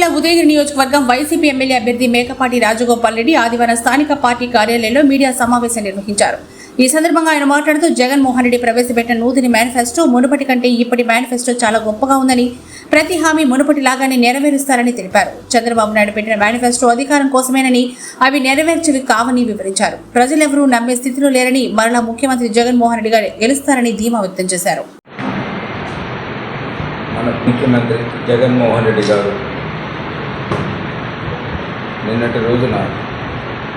జిల్లా ఉదయగిరి నియోజకవర్గం YCP MLA అభ్యర్థి మేకపాటి రాజగోపాల్ రెడ్డి ఆదివారం స్థానిక పార్టీ కార్యాలయంలో మీడియా సమావేశం నిర్వహించారు. ఈ సందర్భంగా ఆయన మాట్లాడుతూ జగన్మోహన్ రెడ్డి ప్రవేశపెట్టిన నూతన మేనిఫెస్టో మునుపటి కంటే ఇప్పటి మేనిఫెస్టో చాలా గొప్పగా ఉందని ప్రతి హామీ మునుపటి లాగానే నెరవేరుస్తారని తెలిపారు. చంద్రబాబు నాయుడు పెట్టిన మేనిఫెస్టో అధికారం కోసమేనని అవి నెరవేర్చేవి కావని వివరించారు. ప్రజలెవరూ నమ్మే స్థితిలో లేరని మరలా ముఖ్యమంత్రి జగన్మోహన్ రెడ్డి గారు గెలుస్తారని ధీమా వ్యక్తం చేశారు. మన ముఖ్యమంత్రి జగన్మోహన్ రెడ్డి గారు నిన్నటి రోజున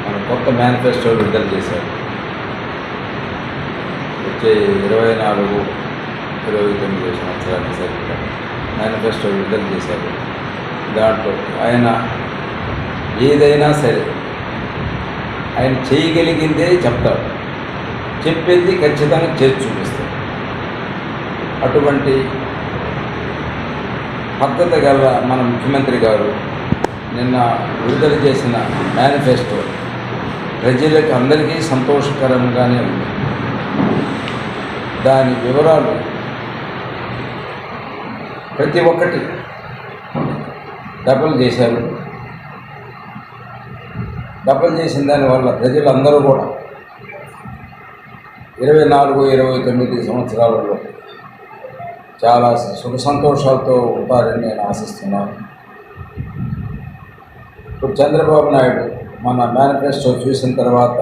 మన కొత్త మేనిఫెస్టో విడుదల చేశారు. వచ్చే ఇరవై నాలుగు ఇరవై తొమ్మిది సంవత్సరానికి సరిగ్గా మేనిఫెస్టో విడుదల చేశారు. దాంట్లో ఆయన ఏదైనా సరే ఆయన చేయగలిగిందే చెప్తారు. చెప్పింది ఖచ్చితంగా చేసి చూపిస్తారు. అటువంటి పద్ధతి గల మన ముఖ్యమంత్రి గారు నిన్న విడుదల చేసిన మేనిఫెస్టో ప్రజలకు అందరికీ సంతోషకరంగానే ఉంది. దాని వివరాలు ప్రతి ఒక్కటి డబల్ చేశారు. డబల్ చేసిన దానివల్ల ప్రజలందరూ కూడా ఇరవై నాలుగు ఇరవై తొమ్మిది సంవత్సరాలలో చాలా సుఖ సంతోషాలతో ఉంటారని నేను ఆశిస్తున్నాను. ఇప్పుడు చంద్రబాబు నాయుడు మన మేనిఫెస్టో చూసిన తర్వాత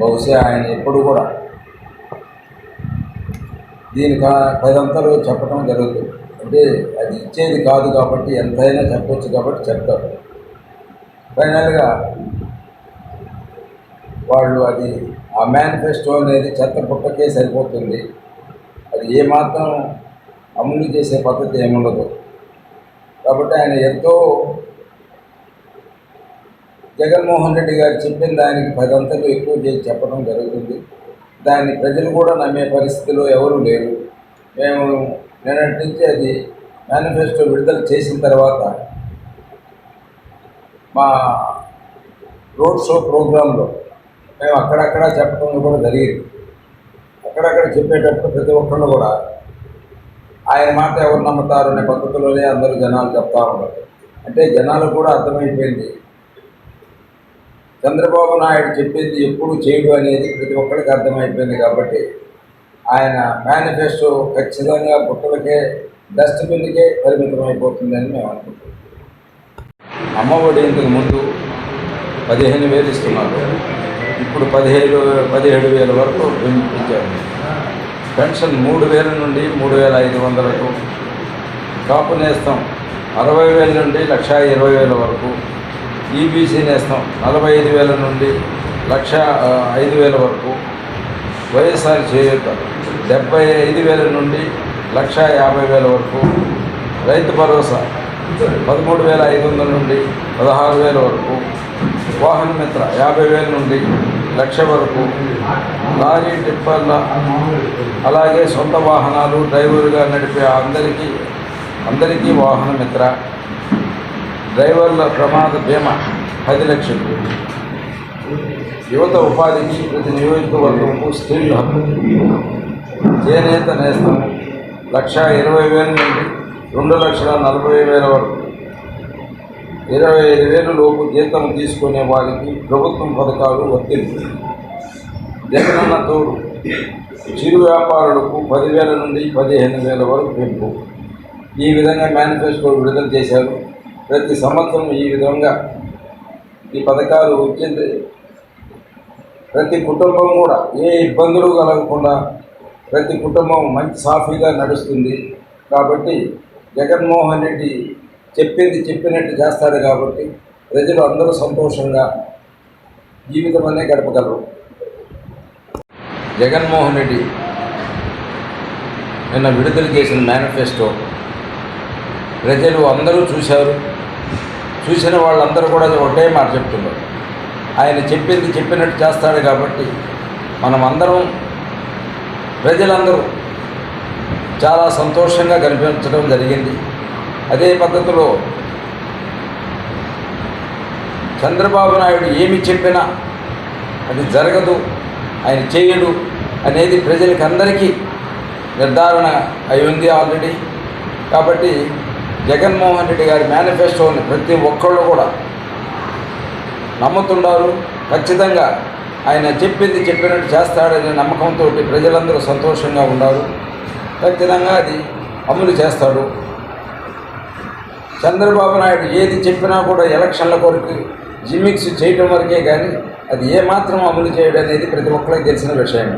బహుశా ఆయన ఎప్పుడు కూడా దీనికి పదంతలు చెప్పడం జరుగుతుంది. అంటే అది ఇచ్చేది కాదు కాబట్టి ఎంతైనా చెప్పొచ్చు కాబట్టి చెప్తారు. ఫైనల్గా వాళ్ళు అది ఆ మేనిఫెస్టో అనేది చెత్త పుట్టకే సరిపోతుంది. అది ఏమాత్రం అమలు చేసే పద్ధతి ఏముండదు. కాబట్టి ఆయన ఎంతో జగన్మోహన్ రెడ్డి గారు చెప్పిన దానికి పదంతలు ఎక్కువ చేసి చెప్పడం జరుగుతుంది. దాన్ని ప్రజలు కూడా నమ్మే పరిస్థితిలో ఎవరూ లేరు. మేము నిన్నటి నుంచి అది మేనిఫెస్టో విడుదల చేసిన తర్వాత మా రోడ్ షో ప్రోగ్రాంలో మేము అక్కడక్కడ చెప్పడం కూడా జరిగింది. అక్కడక్కడ చెప్పేటప్పుడు ప్రతి ఒక్కళ్ళు కూడా ఆయన మాట ఎవరు నమ్ముతారు అనే పద్ధతిలోనే అందరూ జనాలు చెప్తా ఉన్నారు. అంటే జనాలు కూడా అర్థమైపోయింది. చంద్రబాబు నాయుడు చెప్పింది ఎప్పుడు చేయడు అనేది ప్రతి ఒక్కరికి అర్థమైపోయింది కాబట్టి ఆయన మేనిఫెస్టో ఖచ్చితంగా బుట్టలకే డస్ట్బిన్కే పరిమితం అయిపోతుందని మేము అనుకుంటున్నాం. అమ్మఒడి ఇంతకు ముందు పదిహేను వేలు ఇస్తున్నారు. ఇప్పుడు పదిహేడు పదిహేడు వేల వరకు పెంచారు. పెన్షన్ మూడు వేల నుండి మూడు వేల ఐదు వందలకు కాపు నేస్తం అరవై వేల నుండి లక్ష ఇరవై వేల వరకు. ఈబీసీ నేస్తం. నలభై ఐదు వేల నుండి లక్ష ఐదు వేల వరకు. వైఎస్ఆర్ చేయూత. డెబ్బై ఐదు వేల నుండి లక్ష యాభై వేల వరకు. రైతు భరోసా. పదమూడు వేల ఐదు వందల నుండి పదహారు వేల వరకు. వాహన మిత్ర యాభై వేల నుండి లక్ష వరకు. లారీ టిప్పర్ల అలాగే సొంత వాహనాలు డ్రైవర్గా నడిపే అందరికీ అందరికీ వాహన మిత్ర. డ్రైవర్ల ప్రమాద బీమా పది లక్షలు. యువత ఉపాధికి ప్రతి నియోజకవర్గంకు స్త్రీల హక్కు. చేనేత నేస్తం లక్ష ఇరవై వేల నుండి రెండు లక్షల నలభై వేల వరకు. ఇరవై ఐదు వేల లోపు జీతం తీసుకునే వారికి ప్రభుత్వం పథకాలు వర్తింపు జగనన్న తోడు చిరు వ్యాపారులకు పదివేల నుండి పదిహేను వేల వరకు పెంపు. ఈ విధంగా మేనిఫెస్టో విడుదల చేశారు ప్రతి సంవత్సరం ఈ విధంగా ఈ పథకాలు వచ్చింది. ప్రతి కుటుంబం కూడా ఏ ఇబ్బందులు కలగకుండా ప్రతి కుటుంబం మంచి సాఫీగా నడుస్తుంది. కాబట్టి జగన్మోహన్ రెడ్డి చెప్పింది చెప్పినట్టు చేస్తాడు కాబట్టి ప్రజలు అందరూ సంతోషంగా జీవితం అనే గడపగలరు. జగన్మోహన్ రెడ్డి నిన్న విడుదల చేసిన మేనిఫెస్టో ప్రజలు అందరూ చూశారు. చూసిన వాళ్ళందరూ కూడా ఒకటే మాట చెప్తున్నారు ఆయన చెప్పింది చెప్పినట్టు చేస్తాడు కాబట్టి మనం అందరం ప్రజలందరూ చాలా సంతోషంగా కనిపించడం జరిగింది. అదే పద్ధతిలో చంద్రబాబు నాయుడు ఏమి చెప్పినా అది జరగదు ఆయన చేయడు అనేది ప్రజలకి అందరికీ నిర్ధారణ అయి ఉంది ఆల్రెడీ. కాబట్టి జగన్మోహన్ రెడ్డి గారి మేనిఫెస్టోని ప్రతి ఒక్కళ్ళు కూడా నమ్ముతున్నారు ఖచ్చితంగా ఆయన చెప్పింది చెప్పినట్టు చేస్తాడనే నమ్మకంతో ప్రజలందరూ సంతోషంగా ఉన్నారు ఖచ్చితంగా అది అమలు చేస్తాడు. చంద్రబాబు నాయుడు ఏది చెప్పినా కూడా ఎలక్షన్ల కొరకు జిమిక్స్ చేయటం వరకే కానీ అది ఏమాత్రం అమలు చేయడం అనేది ప్రతి ఒక్కరికి తెలిసిన విషయం